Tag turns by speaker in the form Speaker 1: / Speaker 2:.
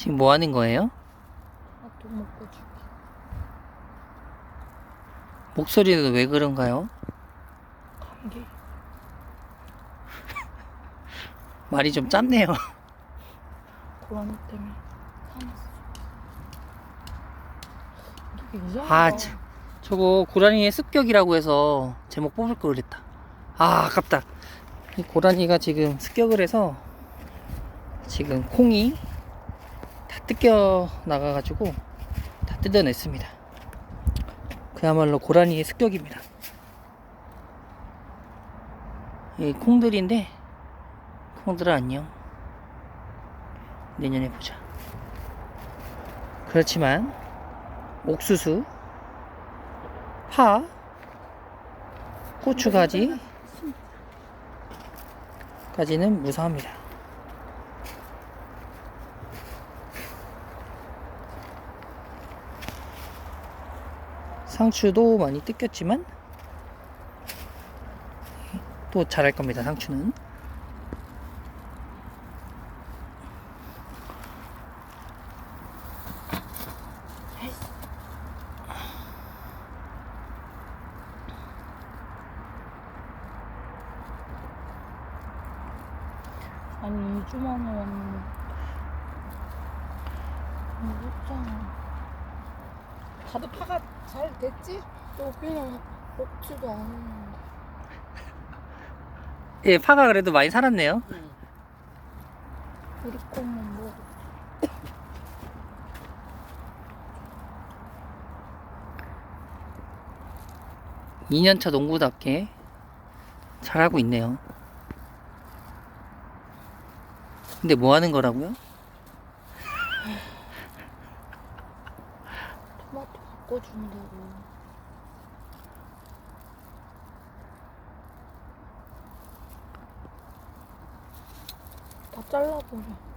Speaker 1: 지금 뭐 하는 거예요?
Speaker 2: 핫도 먹고 줄게.
Speaker 1: 목소리는 왜 그런가요?
Speaker 2: 감기.
Speaker 1: 말이 좀 짧네요.
Speaker 2: 고라니 때문에. 되게 이상하다.
Speaker 1: 아, 참. 저거 고라니의 습격이라고 해서 제목 뽑을 걸 그랬다. 아, 아깝다. 이 고라니가 지금 습격을 해서 지금 콩이 다 뜯겨 나가가지고 다 뜯어냈습니다. 그야말로 고라니의 습격입니다. 이 콩들인데 콩들아 안녕. 내년에 보자. 그렇지만 옥수수, 파, 고추가지 까지는 무사합니다. 상추도 많이 뜯겼지만 또 잘할 겁니다. 상추는
Speaker 2: 아니 2주 만에 왔는데 무섭잖아 다들 파가 잘 됐지? 여기는 먹지도 않았는데
Speaker 1: 예 파가 그래도 많이 살았네요.
Speaker 2: 우리 것만 먹어
Speaker 1: 2년차 농부답게 잘하고 있네요. 근데 뭐 하는 거라고요?
Speaker 2: 토마토 바꿔준다고. 다 잘라버려